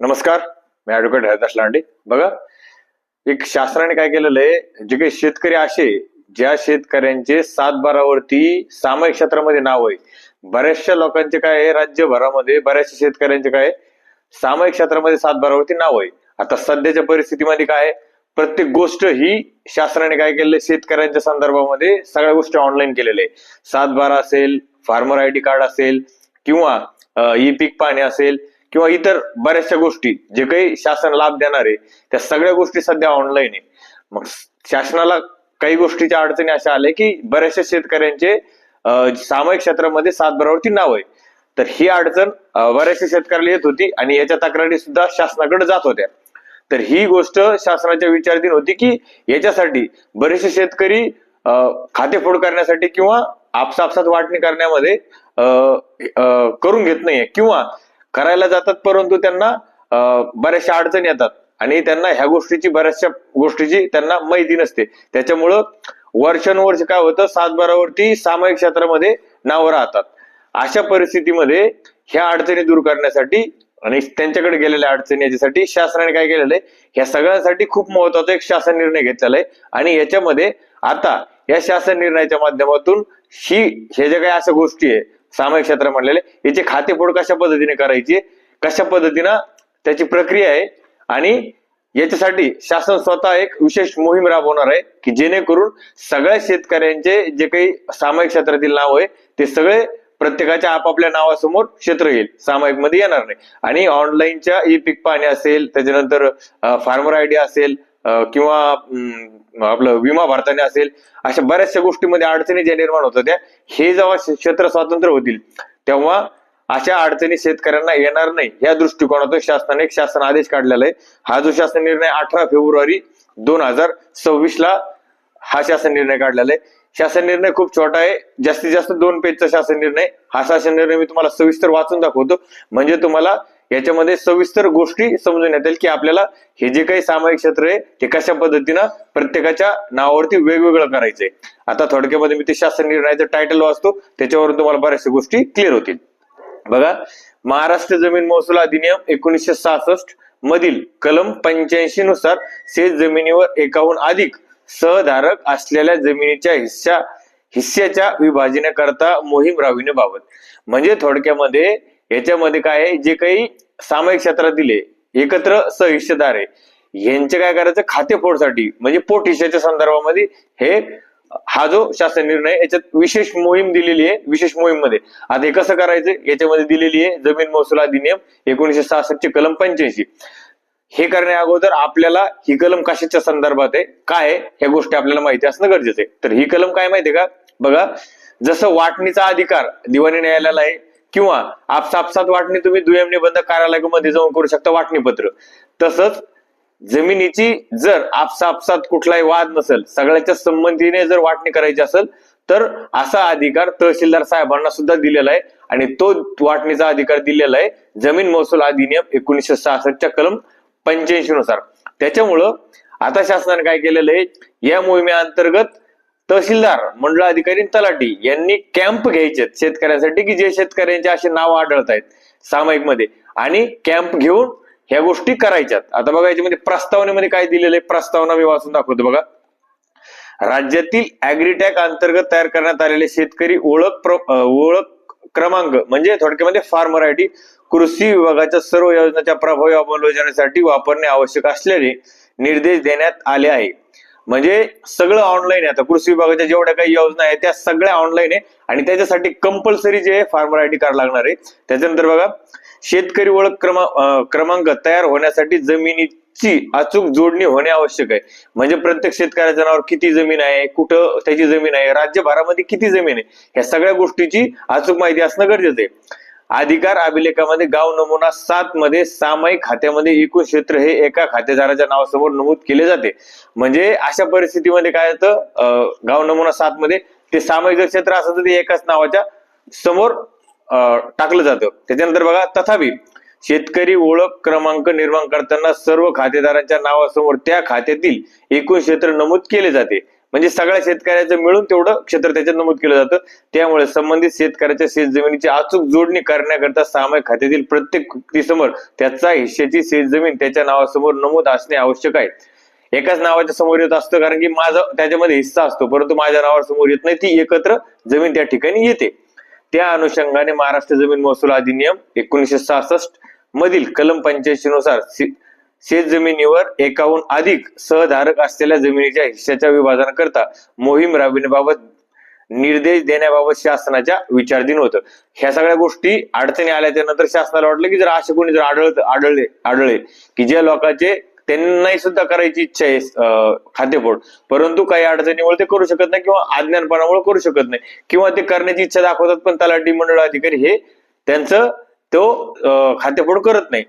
नमस्कार मी ऍडव्होकेट हरिदास लांडे. बघा एक शास्त्राने काय केलेलं आहे जे काही शेतकरी असे ज्या शेतकऱ्यांचे सात बारावरती सामायिक क्षेत्रामध्ये नाव आहे बऱ्याचशा लोकांचे काय आहे राज्यभरामध्ये बऱ्याचशा शेतकऱ्यांचे काय सामायिक क्षेत्रामध्ये सात बारावरती नाव आहे. आता सध्याच्या परिस्थितीमध्ये काय आहे, प्रत्येक गोष्ट ही शास्त्राने काय केलेलं आहे, शेतकऱ्यांच्या संदर्भामध्ये सगळ्या गोष्टी ऑनलाईन केलेल्या आहे सात बारा असेल फार्मर आय डी कार्ड असेल किंवा ई पीक पाणी असेल किंवा इतर बऱ्याचशा गोष्टी जे काही शासन लाभ देणार आहे त्या सगळ्या गोष्टी सध्या ऑनलाईन आहे. मग शासनाला काही गोष्टीच्या अडचणी अशा आल्या की बऱ्याचशा शेतकऱ्यांचे सामायिक क्षेत्रामध्ये सातबारावरती नाव आहे. तर ही अडचण बऱ्याचशा शेतकऱ्याला येत होती आणि याच्या तक्रारी सुद्धा शासनाकडे जात होत्या. तर ही गोष्ट शासनाच्या विचाराधीन होती की याच्यासाठी बरेचसे शेतकरी अं, खातेफोड करण्यासाठी किंवा आपसापसात वाटणी करण्यामध्ये अं, अं, करून घेत नाहीये. किंवा करायला जातात परंतु त्यांना अं, बऱ्याचशा अडचणी येतात. आणि त्यांना ह्या गोष्टीची बऱ्याचशा गोष्टीची त्यांना माहिती नसते. त्याच्यामुळं वर्षानुवर्ष काय होतं सातबारावरती सामायिक क्षेत्रामध्ये नावं राहतात. अशा परिस्थितीमध्ये ह्या अडचणी दूर करण्यासाठी आणि त्यांच्याकडे गेलेल्या अडचणी याच्यासाठी शासनाने काय केलेलं आहे ह्या सगळ्यांसाठी खूप महत्त्वाचा एक शासन निर्णय घेतलेला आहे. आणि याच्यामध्ये आता या शासन निर्णयाच्या माध्यमातून ही हे जे काही अशा गोष्टी आहे सामायिक क्षेत्र म्हणलेले. याचे खातेफोड कशा पद्धतीने करायचे? कशा पद्धतीनं त्याची प्रक्रिया आहे? आणि याच्यासाठी शासन स्वतः एक विशेष मोहीम राबवणार आहे की जेणेकरून सगळ्या शेतकऱ्यांचे जे काही सामायिक क्षेत्रातील नाव आहे ते सगळे प्रत्येकाच्या आपापल्या नावासमोर क्षेत्र येईल. सामायिकमध्ये येणार नाही. आणि ऑनलाईनच्या ई पीक पाणी असेल त्याच्यानंतर फार्मर आय डी असेल किंवा आपलं विमा भारताने असेल अशा बऱ्याचशा गोष्टीमध्ये अडचणी ज्या निर्माण होत होत्या हे जेव्हा क्षेत्र स्वातंत्र्य होतील तेव्हा अशा अडचणी शेतकऱ्यांना येणार नाही. या दृष्टिकोनातून शासनाने एक शासन आदेश काढलेला आहे. हा जो शासन निर्णय अठरा फेब्रुवारी दोन हजार सव्वीस ला हा शासन निर्णय काढलेला आहे. शासन निर्णय खूप छोटा आहे. जास्तीत जास्त दोन पेजचा शासन निर्णय. हा शासन निर्णय मी तुम्हाला सविस्तर वाचून दाखवतो. म्हणजे तुम्हाला याच्यामध्ये सविस्तर गोष्टी समजून येतील की आपल्याला हे जे काही सामायिक क्षेत्र आहे ते कशा पद्धतीनं प्रत्येकाच्या नावावरती वेगवेगळं करायचंय. आता थोडक्यामध्ये मी ते शासन निर्णयाचं टायटल वाचतो त्याच्यावरून तुम्हाला बऱ्याचशा गोष्टी क्लिअर होतील. बघा महाराष्ट्र जमीन महसूल अधिनियम एकोणीसशे सहासष्ट मधील कलम पंच्याऐंशी नुसार शेत जमिनीवर एकाहून अधिक सहधारक असलेल्या जमिनीच्या हिस्सा हिस्स्याच्या विभाजनाकरता मोहीम राबविण्याबाबत म्हणजे थोडक्यामध्ये याच्यामध्ये काय आहे? जे काही सामायिक क्षेत्रात दिले एकत्र सहिष्यदार आहे यांचे काय करायचं? खातेफोडसाठी म्हणजे पोट संदर्भामध्ये हे हा जो शासन निर्णय याच्यात विशेष मोहीम दिलेली आहे विशेष मोहीममध्ये आता हे कसं करायचं? याच्यामध्ये दिलेली आहे जमीन महसूल अधिनियम एकोणीशे सहासष्ट चे कलम पंच्याऐंशी. हे करण्या अगोदर आपल्याला ही कलम कशाच्या संदर्भात आहे? काय आहे? ह्या गोष्टी आपल्याला माहिती असणं गरजेचं आहे. तर ही कलम काय माहितीये का? बघा जसं वाटणीचा अधिकार दिवाणी न्यायालयाला आहे किंवा आपसापसात वाटणी तुम्ही दुय्यम निबंध कार्यालयामध्ये जाऊन करू शकता वाटणीपत्र. तसंच जमिनीची जर आपसापसात कुठलाही वाद नसेल सगळ्याच्या संबंधीने जर वाटणी करायची असेल तर असा अधिकार तहसीलदार साहेबांना सुद्धा दिलेला आहे आणि तो वाटणीचा अधिकार दिलेला आहे जमीन महसूल अधिनियम एकोणीसशे सहासष्टच्या कलम पंच्याऐंशी नुसार. त्याच्यामुळं आता शासनाने काय केलेलं आहे? या मोहिमेअंतर्गत तहसीलदार मंडळ अधिकारी तलाठी यांनी कॅम्प घ्यायचे शेतकऱ्यांसाठी की जे शेतकऱ्यांचे असे नाव आढळत आहेत सामायिकमध्ये आणि कॅम्प घेऊन ह्या गोष्टी करायच्यात आता बघा याच्यामध्ये प्रस्तावनेमध्ये काय दिलेलं आहे? प्रस्तावना मी वाचून दाखवतो बघा. राज्यातील अॅग्रीटॅक अंतर्गत तयार करण्यात आलेले शेतकरी ओळख ओळख क्रमांक म्हणजे थोडक्यामध्ये फार्मर आय डी कृषी विभागाच्या सर्व योजनांच्या प्रभावी अंमलबजावणीसाठी वापरणे आवश्यक असल्याने निर्देश देण्यात आले आहे म्हणजे सगळं ऑनलाईन आहे. आता कृषी विभागाच्या जेवढ्या काही योजना आहेत त्या सगळ्या ऑनलाईन आहे. आणि त्याच्यासाठी कंपल्सरी जे फार्मर आय डी कार्ड लागणार आहे. त्याच्यानंतर बघा शेतकरी ओळख क्रमा क्रमांक तयार होण्यासाठी जमिनीची अचूक जोडणी होणे आवश्यक आहे. म्हणजे प्रत्येक शेतकऱ्याच्या नावावर किती जमीन आहे कुठं त्याची जमीन आहे राज्यभरामध्ये किती जमीन आहे ह्या सगळ्या गोष्टीची अचूक माहिती असणं गरजेचं आहे. अधिकार अभिलेखामध्ये गाव नमुना सात मध्ये सामायिक खात्यामध्ये एकूण क्षेत्र हे एका खातेदाराच्या नावासमोर नमूद केले जाते. म्हणजे अशा परिस्थितीमध्ये काय होतं? अं, गाव नमुना सात मध्ये ते सामायिक जर क्षेत्र असं तर ते एकाच नावाच्या समोर अं, टाकलं जातं. त्याच्यानंतर बघा तथापि शेतकरी ओळख क्रमांक निर्माण करताना सर्व खातेदारांच्या नावासमोर त्या खात्यातील एकूण क्षेत्र नमूद केले जाते. म्हणजे सगळ्या शेतकऱ्याचं मिळून तेवढं क्षेत्र त्याच्यात नमूद केलं जातं. त्यामुळे संबंधित शेतकऱ्याच्या शेत जमिनीची अचूक जोडणी करण्याकरता सामायिक खात्यातील प्रत्येक व्यक्तीसमोर त्याचा हिश्श्याची शेतजमीन त्याच्या नावासमोर नमूद असणे आवश्यक आहे. एकाच नावाच्या समोर येत असतं कारण की माझा त्याच्यामध्ये हिस्सा असतो परंतु माझ्या नावावर समोर येत नाही ती एकत्र जमीन त्या ठिकाणी येते. त्या अनुषंगाने महाराष्ट्र जमीन महसूल अधिनियम एकोणीशे सहासष्ट मधील कलम पंच्याऐंशी नुसार शेत जमिनीवर एकाहून अधिक सहधारक असलेल्या जमिनीच्या हिश्श्याच्या विभाजनाकरता मोहीम राबविण्याबाबत निर्देश देण्याबाबत शासनाच्या विचारधीन होतं. ह्या सगळ्या गोष्टी अडचणी आल्या त्यानंतर शासनाला वाटलं की जर असे कोणी जर आढळत आढळले आढळले की ज्या लोकांचे त्यांनाही सुद्धा करायची इच्छा आहे खातेपोट परंतु काही अडचणीमुळे ते करू शकत नाही किंवा अज्ञानपणामुळे करू शकत नाही. किंवा ते करण्याची इच्छा दाखवतात पण तलाठी मंडळ अधिकारी हे त्यांचं तो खातेपोट करत नाही.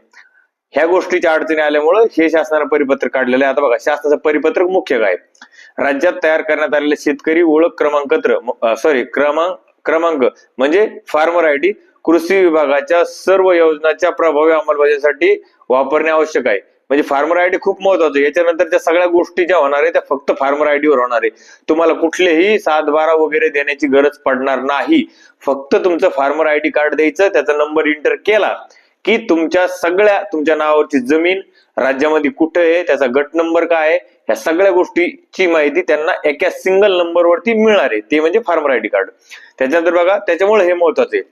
ह्या गोष्टीच्या अडचणी आल्यामुळं हे शासनानं परिपत्रक काढलेलं आहे. आता बघा शासनाचं परिपत्रक मुख्य काय? राज्यात तयार करण्यात आलेले शेतकरी ओळख क्रमांकत्र सॉरी क्रमांक क्रमांक म्हणजे फार्मर आय डी कृषी विभागाच्या सर्व योजनाच्या प्रभावी अंमलबजावणीसाठी वापरणे आवश्यक आहे. म्हणजे फार्मर आयडी खूप महत्वाचं आहे. याच्यानंतर त्या सगळ्या गोष्टी ज्या होणार आहे त्या फक्त फार्मर आयडी वर होणार आहे. तुम्हाला कुठलेही सात बारा वगैरे देण्याची गरज पडणार नाही. फक्त तुमचं फार्मर आयडी कार्ड द्यायचं त्याचा नंबर इंटर केला की तुमच्या सगळ्या तुमच्या नावावरची जमीन राज्यामध्ये कुठे आहे त्याचा गट नंबर काय आहे ह्या सगळ्या गोष्टीची माहिती त्यांना एका सिंगल नंबरवरती मिळणार आहे. ते म्हणजे फार्मर आयडी कार्ड त्याच्यानंतर बघा त्याच्यामुळे हे महत्वाचं आहे.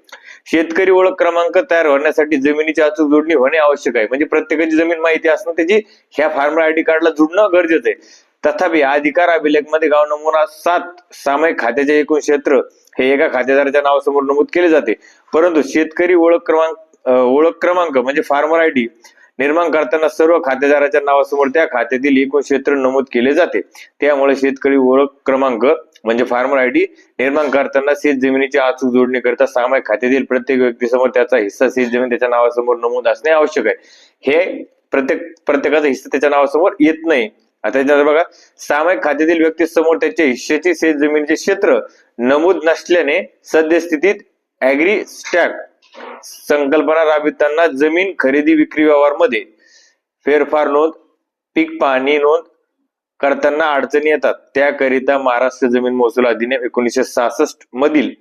शेतकरी ओळख क्रमांक तयार होण्यासाठी जमिनीची अचूक जोडणी होणे आवश्यक आहे. म्हणजे प्रत्येकाची जमीन माहिती असणं त्याची ह्या फार्मर आयडी कार्डला जुडणं गरजेचं आहे. तथापि अधिकार अभिलेखमध्ये गाव नमुना सात सामायिक खात्याचे एकूण क्षेत्र हे एका खातेदाराच्या नावासमोर नमूद केले जाते. परंतु शेतकरी ओळख क्रमांक ओळख क्रमांक म्हणजे फार्मर आयडी निर्माण करताना सर्व खातेदाराच्या नावासमोर त्या खात्यातील एकूण क्षेत्र नमूद केले जाते. त्यामुळे शेतकरी ओळख क्रमांक म्हणजे फार्मर आयडी निर्माण करताना शेत जमिनीची अचूक जोडणी करता सामायिक खात्यातील प्रत्येक व्यक्तीसमोर त्याचा हिस्सा शेत जमीन त्याच्या नावासमोर नमूद असणे आवश्यक आहे. हे प्रत्येक प्रत्येकाचा हिस्सा त्याच्या नावासमोर येत नाही. आता त्याच्यानंतर बघा सामायिक खात्यातील व्यक्तीसमोर त्याच्या हिस्सेचे शेत जमिनीचे क्षेत्र नमूद नसल्याने सद्यस्थितीत ऍग्री स्टॅक संकल्पना राबविताना जमीन खरेदी विक्री व्यवहारमध्ये फेरफार नोंद पीक पाहणी नोंद करताना अडचणी येतात. त्याकरिता महाराष्ट्र जमीन महसूल अधिनियम एकोणीशे सहासष्ट मधील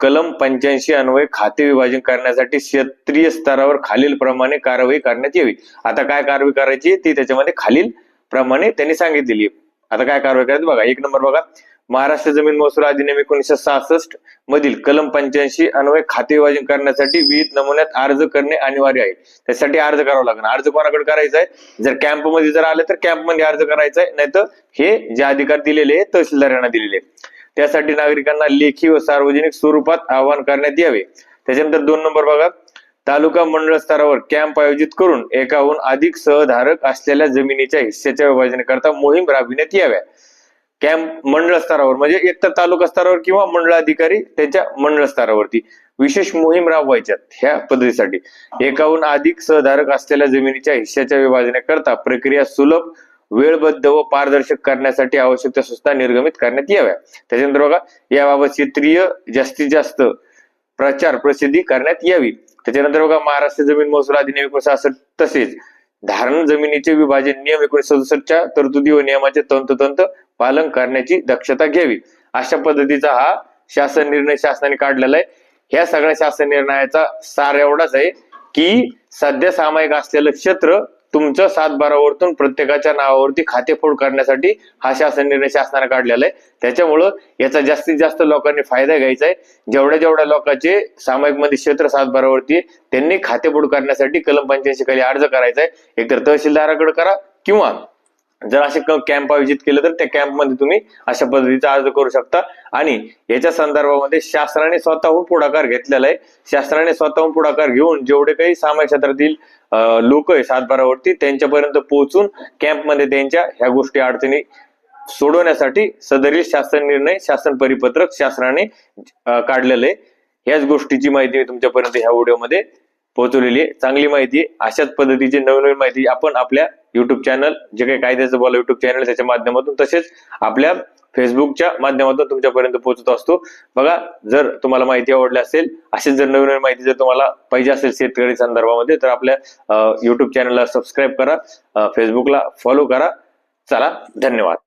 कलम पंच्याऐंशी अन्वये खाते विभाजन करण्यासाठी क्षेत्रीय स्तरावर खालील प्रमाणे कारवाई करण्यात यावी. आता काय कारवाई करायची ती त्याच्यामध्ये खालील प्रमाणे त्यांनी सांगितलेली आता काय कारवाई करायची बघा. एक नंबर बघा. महाराष्ट्र जमीन महसूल अधिनियम एकोणीशे सहासष्ट मधील कलम पंच्याऐंशी अन्वय खाते विभाजन करण्यासाठी विविध नमुन्यात अर्ज करणे अनिवार्य आहे. त्यासाठी अर्ज करावा लागणार. अर्ज कोणाकडे करायचा आहे? जर कॅम्पमध्ये जर आले तर कॅम्पमध्ये अर्ज करायचा आहे. नाहीतर हे जे अधिकार दिलेले आहे तहसीलदार यांना दिलेले आहे. त्यासाठी नागरिकांना लेखी व सार्वजनिक स्वरूपात आवाहन करण्यात यावे. त्याच्यानंतर दोन नंबर बघा. तालुका मंडळ स्तरावर कॅम्प आयोजित करून एकाहून अधिक सहधारक असलेल्या जमिनीच्या हिस्स्याच्या विभाजनाकरता मोहीम राबविण्यात याव्या. कॅम्प मंडळ स्तरावर म्हणजे एकतर तालुका स्तरावर किंवा मंडळ अधिकारी त्यांच्या मंडळ स्तरावरती. विशेष मोहीम राबवायच्यात ह्या पद्धतीसाठी. एकाहून अधिक सहधारक असलेल्या जमिनीच्या हिश्श्याच्या विभाजनाकरता प्रक्रिया सुलभ वेळबद्ध व पारदर्शक करण्यासाठी आवश्यक त्या सूचना निर्गमित करण्यात याव्या. त्याच्यानंतर बघा याबाबत क्षेत्रीय जास्तीत जास्त प्रचार प्रसिद्धी करण्यात यावी. त्याच्यानंतर बघा महाराष्ट्र जमीन महसूल अधिनियम एकोणीशे सहासष्ट तसेच धारण जमिनीचे विभाजन नियम एकोणीशे सदुसष्टच्या तरतुदी व नियमाचे तंतोतंत पालन करण्याची दक्षता घ्यावी. अशा पद्धतीचा हा शासन निर्णय शासनाने काढलेला आहे. ह्या सगळ्या शासन निर्णयाचा सार एवढाच आहे की सध्या सामायिक असलेलं क्षेत्र तुमचं सात बारावरतून प्रत्येकाच्या नावावरती खातेफोड करण्यासाठी हा शासन निर्णय शासनाने काढलेला आहे. त्याच्यामुळं याचा जास्तीत जास्त लोकांनी फायदा घ्यायचा आहे. जेवढ्या जेवढ्या लोकांचे सामायिकमध्ये क्षेत्र सात बारावरती त्यांनी खातेफोड करण्यासाठी कलम पंच्याऐंशी खाली अर्ज करायचा आहे. एकतर तहसीलदाराकडे करा किंवा जर असे कॅम्प आयोजित केलं तर त्या कॅम्पमध्ये तुम्ही अशा पद्धतीचा अर्ज करू शकता. आणि याच्या संदर्भामध्ये शासनाने स्वतःहून पुढाकार घेतलेला आहे. शासनाने स्वतःहून पुढाकार घेऊन जेवढे काही सामाजिक क्षेत्रातील लोक आहे सातबारावरती त्यांच्यापर्यंत पोहोचून कॅम्पमध्ये त्यांच्या ह्या गोष्टी अडचणी सोडवण्यासाठी सदरील शासन निर्णय शासन परिपत्रक शासनाने अं, काढलेलं आहे. ह्याच गोष्टीची माहिती मी तुमच्यापर्यंत ह्या व्हिडिओमध्ये पोहोचवलेली आहे. चांगली माहिती अशाच पद्धतीची नवीन नवीन माहिती आपण आपल्या युट्यूब चॅनल जे काही कायद्याचं बोला युट्यूब चॅनल त्याच्या माध्यमातून तसेच आपल्या फेसबुकच्या माध्यमातून तुमच्यापर्यंत पोहोचत असतो. बघा जर तुम्हाला माहिती आवडली असेल अशीच जर नवीन नवीन माहिती जर तुम्हाला पाहिजे असेल शेतकरी संदर्भामध्ये तर आपल्या युट्यूब चॅनलला सबस्क्राईब करा फेसबुकला फॉलो करा. चला धन्यवाद.